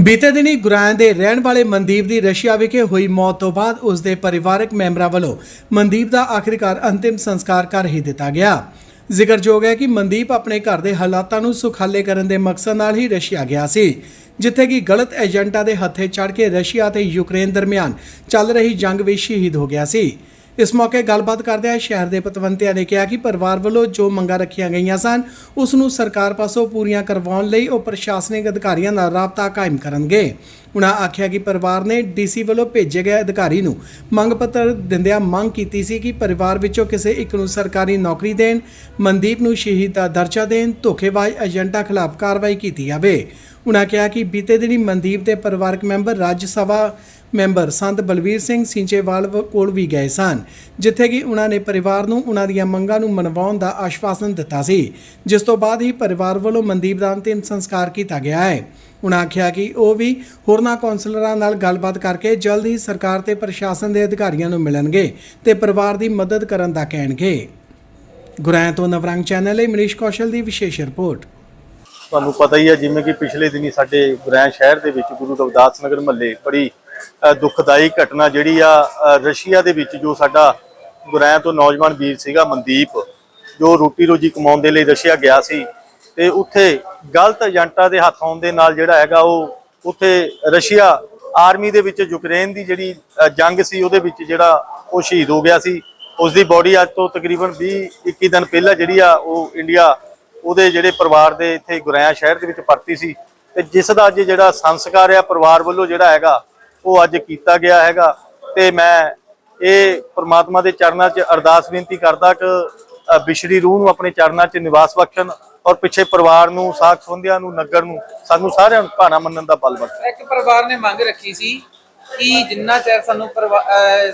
ਬੀਤੇ ਦਿਨੀ ਗੁਰਾਂ ਦੇ ਰਹਿਣ ਵਾਲੇ ਮਨਦੀਪ ਦੀ ਰਸ਼ੀਆ ਵਿਖੇ ਹੋਈ ਮੌਤ ਤੋਂ ਬਾਅਦ ਉਸ ਦੇ ਪਰਿਵਾਰਕ ਮੈਂਬਰਾਂ ਵੱਲੋਂ ਮਨਦੀਪ ਦਾ ਆਖਿਰਕਾਰ ਅੰਤਿਮ ਸੰਸਕਾਰ ਕਰ ਹੀ ਦਿੱਤਾ ਗਿਆ। ਜ਼ਿਕਰਯੋਗ ਹੈ ਕਿ ਮਨਦੀਪ ਆਪਣੇ ਘਰ ਦੇ ਹਾਲਾਤਾਂ ਨੂੰ ਸੁਖਾਲੇ ਕਰਨ ਦੇ ਮਕਸਦ ਨਾਲ ਹੀ ਰਸ਼ੀਆ ਗਿਆ ਸੀ, ਜਿੱਥੇ ਕਿ ਗਲਤ ਏਜੰਟਾਂ ਦੇ ਹੱਥੇ ਚੜ ਕੇ ਰਸ਼ੀਆ ਅਤੇ ਯੂਕਰੇਨ ਦਰਮਿਆਨ ਚੱਲ ਰਹੀ ਜੰਗ ਵਿੱਚ ਸ਼ਹੀਦ ਹੋ ਗਿਆ ਸੀ। ਇਸ ਮੌਕੇ ਗੱਲਬਾਤ ਕਰਦਿਆਂ ਸ਼ਹਿਰ ਦੇ ਪਤਵੰਤਿਆਂ ਨੇ ਕਿਹਾ ਕਿ ਪਰਿਵਾਰ ਵੱਲੋਂ ਜੋ ਮੰਗਾਂ ਰੱਖੀਆਂ ਗਈਆਂ ਸਨ, ਉਸ ਨੂੰ ਸਰਕਾਰ ਪਾਸੋਂ ਪੂਰੀਆਂ ਕਰਵਾਉਣ ਲਈ ਉਹ ਪ੍ਰਸ਼ਾਸਨਿਕ ਅਧਿਕਾਰੀਆਂ ਨਾਲ ਰਾਬਤਾ ਕਾਇਮ ਕਰਨਗੇ। ਉਨ੍ਹਾਂ ਆਖਿਆ ਕਿ ਪਰਿਵਾਰ ਨੇ ਡੀਸੀ ਵੱਲੋਂ ਭੇਜੇ ਗਏ ਅਧਿਕਾਰੀ ਨੂੰ ਮੰਗ ਪੱਤਰ ਦਿੰਦਿਆਂ ਮੰਗ ਕੀਤੀ ਸੀ ਕਿ ਪਰਿਵਾਰ ਵਿੱਚੋਂ ਕਿਸੇ ਇੱਕ ਨੂੰ ਸਰਕਾਰੀ ਨੌਕਰੀ ਦੇਣ, ਮਨਦੀਪ ਨੂੰ ਸ਼ਹੀਦ ਦਾ ਦਰਜਾ ਦੇਣ, ਧੋਖੇਬਾਜ਼ ਏਜੰਟਾਂ ਖਿਲਾਫ ਕਾਰਵਾਈ ਕੀਤੀ ਜਾਵੇ। ਉਨ੍ਹਾਂ ਕਿਹਾ ਕਿ ਬੀਤੇ ਦਿਨੀ ਮਨਦੀਪ ਦੇ ਪਰਿਵਾਰਕ ਮੈਂਬਰ ਰਾਜ ਸਭਾ ਮੈਂਬਰ ਸੰਤ ਬਲਵੀਰ ਸਿੰਘ ਸਿੰਚੇਵਾਲ ਕੋਲ ਵੀ ਗਏ ਸਨ, ਜਿੱਥੇ ਕਿ ਉਹਨਾਂ ਨੇ ਪਰਿਵਾਰ ਨੂੰ ਉਹਨਾਂ ਦੀਆਂ ਮੰਗਾਂ ਨੂੰ ਮਨਵਾਉਣ ਦਾ ਆਸ਼ਵਾਸਨ ਦਿੱਤਾ ਸੀ। ਜਿਸ ਤੋਂ ਬਾਅਦ ਹੀ ਪਰਿਵਾਰ ਵੱਲੋਂ ਮਨਦੀਪ ਦਾ ਅੰਤਿਮ ਸੰਸਕਾਰ ਕੀਤਾ ਗਿਆ ਹੈ। ਉਹਨਾਂ ਆਖਿਆ ਕਿ ਉਹ ਵੀ ਹੋਰਨਾਂ ਕੌਂਸਲਰਾਂ ਨਾਲ ਗੱਲਬਾਤ ਕਰਕੇ ਜਲਦ ਹੀ ਸਰਕਾਰ ਤੇ ਪ੍ਰਸ਼ਾਸਨ ਦੇ ਅਧਿਕਾਰੀਆਂ ਨੂੰ ਮਿਲਣਗੇ ਤੇ ਪਰਿਵਾਰ ਦੀ ਮਦਦ ਕਰਨ ਦਾ ਕਹਿਣਗੇ। ਗੁਰਾਂ ਤੋਂ ਨਵਰੰਗ ਚੈਨਲ ਲਈ ਮਨੀਸ਼ ਕੌਸ਼ਲ ਦੀ ਵਿਸ਼ੇਸ਼ ਰਿਪੋਰਟ। ਤੁਹਾਨੂੰ ਪਤਾ ਹੀ ਹੈ ਜਿਵੇਂ ਕਿ ਪਿਛਲੇ ਦਿਨੀ ਸਾਡੇ ਗੁਰੈਣ ਸ਼ਹਿਰ ਦੇ ਵਿੱਚ ਗੁਰੂ ਰਵਿਦਾਸ ਨਗਰ ਮਹੱਲੇ ਬੜੀ ਦੁਖਦਾਈ ਘਟਨਾ ਜਿਹੜੀ ਆ ਰਸ਼ੀਆ ਦੇ ਵਿੱਚ ਜੋ ਸਾਡਾ ਗੁਰੈਣ ਤੋਂ ਨੌਜਵਾਨ ਵੀਰ ਸੀਗਾ ਮਨਦੀਪ, ਜੋ ਰੋਟੀ ਰੋਜੀ ਕਮਾਉਣ ਦੇ ਲਈ ਰਸ਼ੀਆ ਗਿਆ ਸੀ ਤੇ ਉੱਥੇ ਗਲਤ ਏਜੰਟਾਂ ਦੇ ਹੱਥ ਆਉਣ ਦੇ ਨਾਲ ਜਿਹੜਾ ਹੈਗਾ ਉਹ ਉੱਥੇ ਰਸ਼ੀਆ ਆਰਮੀ ਦੇ ਵਿੱਚ ਯੂਕਰੇਨ ਦੀ ਜਿਹੜੀ ਜੰਗ ਸੀ ਉਹਦੇ ਵਿੱਚ ਜਿਹੜਾ ਉਹ ਸ਼ਹੀਦ ਹੋ ਗਿਆ ਸੀ। ਉਸ ਦੀ ਬੋਡੀ ਅੱਜ ਤੋਂ ਤਕਰੀਬਨ 20 21 ਦਿਨ ਪਹਿਲਾਂ ਜਿਹੜੀ ਆ ਉਹ ਇੰਡੀਆ ਉਹਦੇ ਜਿਹੜੇ ਪਰਿਵਾਰ ਦੇ ਇੱਥੇ ਗੁਰੈਆ ਸ਼ਹਿਰ ਦੇ ਵਿੱਚ ਪਰਤੀ ਸੀ ਤੇ ਜਿਸ ਦਾ ਅੱਜ ਜਿਹੜਾ ਸੰਸਕਾਰ ਆ, ਪਰਿਵਾਰ ਵੱਲੋਂ ਜਿਹੜਾ ਹੈਗਾ ਉਹ ਅੱਜ ਕੀਤਾ ਗਿਆ ਹੈਗਾ ਤੇ ਮੈਂ ਇਹ ਪ੍ਰਮਾਤਮਾ ਦੇ ਚਰਨਾਂ 'ਚ ਅਰਦਾਸ ਬੇਨਤੀ ਕਰਦਾ ਕਿ ਅ, ਰੂਹ ਨੂੰ ਆਪਣੇ ਚਰਨਾਂ 'ਚ ਨਿਵਾਸ ਬਖਸ਼ਣ ਔਰ ਪਿੱਛੇ ਪਰਿਵਾਰ ਨੂੰ ਸਾਖ ਸੰਬੰਧੀਆਂ ਨੂੰ ਨਗਰ ਨੂੰ ਸਾਨੂੰ ਸਾਰਿਆਂ ਨੂੰ ਭਾਣਾ ਮੰਨਣ ਦਾ ਬਲ ਬਖਸ਼ੇ। ਇੱਕ ਪਰਿਵਾਰ ਨੇ ਮੰਗ ਰੱਖੀ ਸੀ ਕਿ ਜਿੰਨਾ ਚਿਰ ਸਾਨੂੰ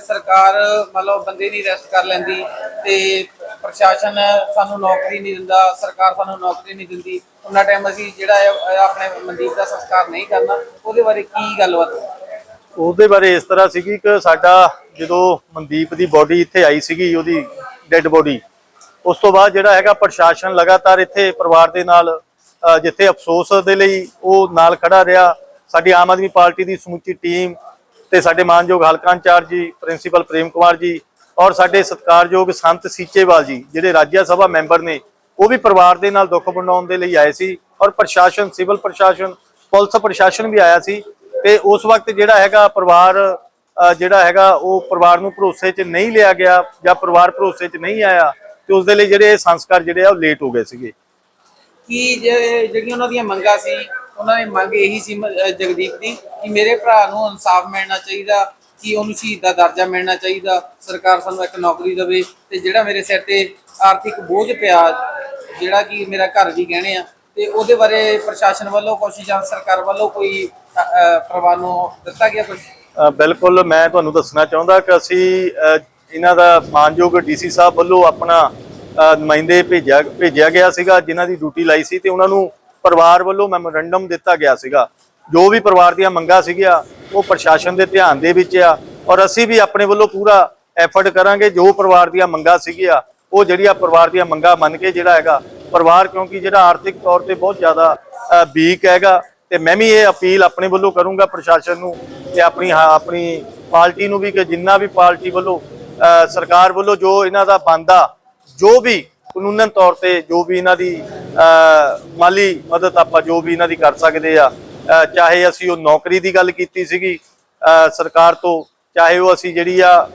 ਸਰਕਾਰ ਮਤਲਬ ਬੰਦੇ ਦੀ ਰੈਸਟ ਕਰ ਲੈਂਦੀ ਤੇ ਪ੍ਰਸ਼ਾਸਨ ਸਾਨੂੰ ਨੌਕਰੀ ਨਹੀਂ ਦਿੰਦਾ ਸਰਕਾਰ ਸਾਨੂੰ ਨੌਕਰੀ ਨਹੀਂ ਦਿੰਦੀ ਉਹਨਾਂ ਟਾਈਮ ਅਸੀਂ ਜਿਹੜਾ ਆਪਣੇ ਮਨਦੀਪ ਦਾ ਸੰਸਕਾਰ ਨਹੀਂ ਕਰਨਾ ਉਹਦੇ ਬਾਰੇ ਕੀ ਗੱਲਬਾਤ? ਉਹਦੇ ਬਾਰੇ ਇਸ ਤਰ੍ਹਾਂ ਸੀਗੀ ਕਿ ਸਾਡਾ ਜਦੋਂ ਮਨਦੀਪ ਦੀ ਬੋਡੀ ਇੱਥੇ ਆਈ ਸੀਗੀ, ਉਹਦੀ ਡੈੱਡ ਬੋਡੀ ਉਸ ਤੋਂ ਬਾਅਦ ਜਿਹੜਾ ਹੈਗਾ ਪ੍ਰਸ਼ਾਸਨ ਲਗਾਤਾਰ ਇੱਥੇ ਪਰਿਵਾਰ ਦੇ ਨਾਲ ਜਿੱਥੇ ਅਫਸੋਸ ਦੇ ਲਈ ਉਹ ਨਾਲ ਖੜਾ ਰਿਹਾ। ਸਾਡੀ ਆਮ ਆਦਮੀ ਪਾਰਟੀ ਦੀ ਸਮੁੱਚੀ ਟੀਮ ਤੇ ਸਾਡੇ ਮਾਨਯੋਗ ਹਲਕਾ ਇੰਚਾਰਜ ਜੀ, ਪ੍ਰਿੰਸੀਪਲ ਪ੍ਰੇਮ ਕੁਮਾਰ ਜੀ ਔਰ ਸਾਡੇ ਸਤਿਕਾਰਯੋਗ ਸੰਤ ਸੀਚੇਵਾਲ ਜੀ, ਜਿਹੜੇ ਰਾਜ ਸਭਾ ਮੈਂਬਰ ਨੇ, ਉਹ ਵੀ ਪਰਿਵਾਰ ਦੇ ਨਾਲ ਦੁੱਖ ਵੰਡਾਉਣ ਦੇ ਲਈ ਆਏ ਸੀ। ਔਰ ਪ੍ਰਸ਼ਾਸਨ, ਸਿਵਲ ਪ੍ਰਸ਼ਾਸਨ, ਪੁਲਿਸ ਪ੍ਰਸ਼ਾਸਨ ਵੀ ਆਇਆ ਸੀ। ਤੇ ਉਸ ਵਕਤ ਜਿਹੜਾ ਹੈਗਾ ਪਰਿਵਾਰ ਜਿਹੜਾ ਹੈਗਾ ਉਹ ਪਰਿਵਾਰ ਨੂੰ ਭਰੋਸੇ 'ਚ ਨਹੀਂ ਲਿਆ ਗਿਆ ਜਾਂ ਪਰਿਵਾਰ ਭਰੋਸੇ 'ਚ ਨਹੀਂ ਆਇਆ ਤੇ ਉਸ ਦੇ ਲਈ ਜਿਹੜੇ ਸੰਸਕਾਰ ਜਿਹੜੇ ਆ ਉਹ ਲੇਟ ਹੋ ਗਏ ਸੀਗੇ। ਕਿ ਜਿਹੜੀਆਂ ਉਹਨਾਂ ਦੀਆਂ ਮੰਗਾਂ ਸੀ, ਉਹਨਾਂ ਦੀ ਮੰਗ ਇਹੀ ਸੀ ਜਗਦੀਪ ਦੀ ਕਿ ਮੇਰੇ ਭਰਾ ਨੂੰ ਇਨਸਾਫ ਮਿਲਣਾ ਚਾਹੀਦਾ, ਕਿ ਉਹਨੂੰ ਸ਼ਹੀਦ ਦਾ ਦਰਜਾ ਮਿਲਣਾ ਚਾਹੀਦਾ, ਸਰਕਾਰ ਸਾਨੂੰ ਇੱਕ ਨੌਕਰੀ ਦੇਵੇ ਤੇ ਜਿਹੜਾ ਮੇਰੇ ਸਿਰ ਤੇ ਆਰਥਿਕ ਬੋਝ ਪਿਆ, ਜਿਹੜਾ ਕਿ ਮੇਰਾ ਘਰ ਵੀ ਗਹਿਣੇ ਆ ਤੇ ਉਹਦੇ ਬਾਰੇ ਪ੍ਰਸ਼ਾਸਨ ਵੱਲੋਂ ਕੋਸ਼ਿਸ਼ ਜਾਂ ਸਰਕਾਰ ਵੱਲੋਂ ਕੋਈ ਅਹ, ਨੂੰ ਦਿੱਤਾ ਗਿਆ ਕੁਝ ਬਿਲਕੁਲ ਮੈਂ ਤੁਹਾਨੂੰ ਦੱਸਣਾ ਚਾਹੁੰਦਾ ਕਿ ਅਸੀਂ ਇਹਨਾਂ ਦਾ ਮਾਨਯੋਗ ਡੀਸੀ ਸਾਹਿਬ ਵੱਲੋਂ ਆਪਣਾ ਨੁਮਾਇੰਦੇ ਭੇਜਿਆ ਭੇਜਿਆ ਗਿਆ ਸੀਗਾ ਜਿਨ੍ਹਾਂ ਦੀ ਡਿਊਟੀ ਲਾਈ ਸੀ ਤੇ ਉਹਨਾਂ ਨੂੰ ਪਰਿਵਾਰ ਵੱਲੋਂ ਮੈਮੋਰੈਂਡਮ ਦਿੱਤਾ ਗਿਆ ਸੀਗਾ। ਜੋ ਵੀ ਪਰਿਵਾਰ ਦੀਆਂ ਮੰਗਾਂ ਸੀਗੀਆਂ ਉਹ ਪ੍ਰਸ਼ਾਸਨ ਦੇ ਧਿਆਨ ਦੇ ਵਿੱਚ ਆ ਔਰ ਅਸੀਂ ਵੀ ਆਪਣੇ ਵੱਲੋਂ ਪੂਰਾ ਐਫਰਟ ਕਰਾਂਗੇ ਜੋ ਪਰਿਵਾਰ ਦੀਆਂ ਮੰਗਾਂ ਸੀਗੀਆਂ ਉਹ ਜਿਹੜੀਆਂ ਪਰਿਵਾਰ ਦੀਆਂ ਮੰਗਾਂ ਮੰਨ ਕੇ ਜਿਹੜਾ ਹੈਗਾ ਪਰਿਵਾਰ ਕਿਉਂਕਿ ਜਿਹੜਾ ਆਰਥਿਕ ਤੌਰ ਤੇ ਬਹੁਤ ਜ਼ਿਆਦਾ ਵੀਕ ਹੈਗਾ ਤੇ ਮੈਂ ਵੀ ਇਹ ਅਪੀਲ ਆਪਣੇ ਵੱਲੋਂ ਕਰੂੰਗਾ ਪ੍ਰਸ਼ਾਸਨ ਨੂੰ ਤੇ ਆਪਣੀ ਹਾਂ, ਆਪਣੀ ਪਾਰਟੀ ਨੂੰ ਵੀ ਕਿ ਜਿੰਨਾ ਵੀ ਪਾਰਟੀ ਵੱਲੋਂ ਸਰਕਾਰ ਵੱਲੋਂ ਜੋ ਇਹਨਾਂ ਦਾ ਬੰਦਾ ਜੋ ਵੀ ਕਾਨੂੰਨਨ ਤੌਰ ਤੇ ਜੋ ਵੀ ਇਹਨਾਂ ਦੀ ਮਾਲੀ ਮਦਦ ਆਪਾਂ ਜੋ ਵੀ ਇਹਨਾਂ ਦੀ ਕਰ ਸਕਦੇ ਆ ਚਾਹੇ ਅਸੀਂ ਉਹ ਨੌਕਰੀ ਦੀ ਗੱਲ ਕੀਤੀ ਸੀਗੀ ਸਰਕਾਰ ਤੋਂ ਚਾਹੇ ਉਹ ਅਸੀਂ ਜਿਹੜੀ ਆ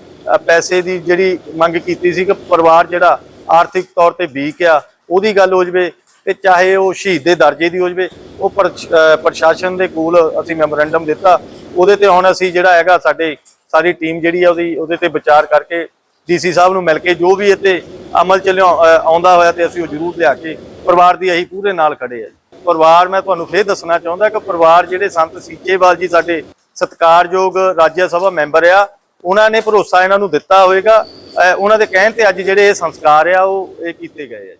ਪੈਸੇ ਦੀ ਜਿਹੜੀ ਮੰਗ ਕੀਤੀ ਸੀ ਕਿ ਪਰਿਵਾਰ ਜਿਹੜਾ ਆਰਥਿਕ ਤੌਰ ਤੇ ਵੀਕ ਆ ਉਹਦੀ ਗੱਲ ਹੋ ਜਵੇ ਤੇ ਚਾਹੇ ਉਹ ਸ਼ਹੀਦ ਦੇ ਦਰਜੇ ਦੀ ਹੋ ਜਵੇ, ਉਹ ਪ੍ਰਸ਼ਾਸਨ ਦੇ ਕੋਲ ਅਸੀਂ ਮੈਮੋਰੈਂਡਮ ਦਿੱਤਾ। ਉਹਦੇ ਤੇ ਹੁਣ ਅਸੀਂ ਜਿਹੜਾ ਹੈਗਾ ਸਾਡੇ ਸਾਰੀ ਟੀਮ ਜਿਹੜੀ ਆ ਉਹਦੀ, ਉਹਦੇ ਤੇ ਵਿਚਾਰ ਕਰਕੇ ਡੀਸੀ ਸਾਹਿਬ ਨੂੰ ਮਿਲ ਕੇ ਜੋ ਵੀ ਇੱਥੇ ਅਮਲ ਚ ਲਿਆ- ਆਉਂਦਾ ਹੋਇਆ ਤੇ ਅਸੀਂ ਉਹ ਜ਼ਰੂਰ ਲਿਆ ਕੇ ਪਰਿਵਾਰ ਦੀ ਅਸੀਂ ਪੂਰੇ ਨਾਲ ਖੜੇ ਆ ਜੀ। ਪਰਿਵਾਰ, ਮੈਂ ਤੁਹਾਨੂੰ ਫੇਰ ਦੱਸਣਾ ਚਾਹੁੰਦਾ ਕਿ ਪਰਿਵਾਰ ਜਿਹੜੇ ਸੰਤ ਸੀਚੇਵਾਲ ਜੀ ਸਾਡੇ ਸਤਿਕਾਰਯੋਗ ਰਾਜ ਸਭਾ ਮੈਂਬਰ ਆ, ਉਹਨਾਂ ਨੇ ਭਰੋਸਾ ਇਹਨਾਂ ਨੂੰ ਦਿੱਤਾ ਹੋਵੇਗਾ। ਉਹਨਾਂ ਦੇ ਕਹਿਣ ਤੇ ਅੱਜ ਜਿਹੜੇ ਇਹ ਸੰਸਕਾਰ ਆ, ਉਹ ਇਹ ਕੀਤੇ ਗਏ ਆ ਜੀ।